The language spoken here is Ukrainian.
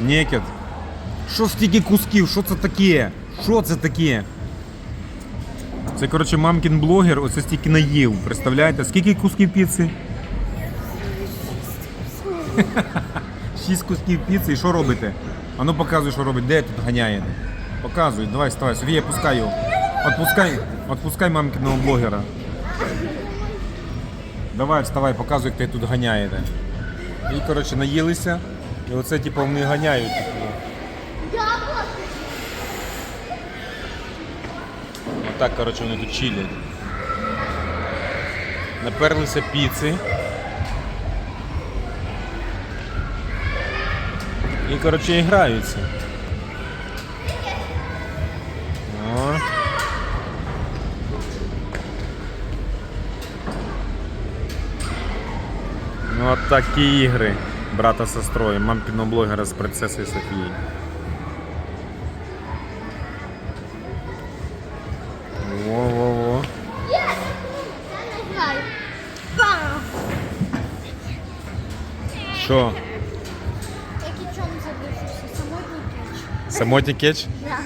Некет. Що стільки кусків? Що це таке? Що це таке? Це, коротше, мамкін блогер, оце стільки наїв. Представляєте? Скільки кусків піци? Шість кусків піци і що робите? А ну показуй, що робить. Де тут ганяєте? Показуй, давай, вставай. Софія, пускай його. Отпускай, отпускай мамкиного блогера. Давай, вставай, показуй, як ти тут ганяєте. І, коротше, наїлися. І оце, типу, вони ганяють. Типу. Отак, коротше, вони тут чилять. Наперлися піци. І, коротше, і граються. Ну от такі ігри брата з сестрою, мамкиного блогера з принцесою Софією. Во-во-во. Що? Який чому забився? Самотній кетч. Самотній кетч? Да.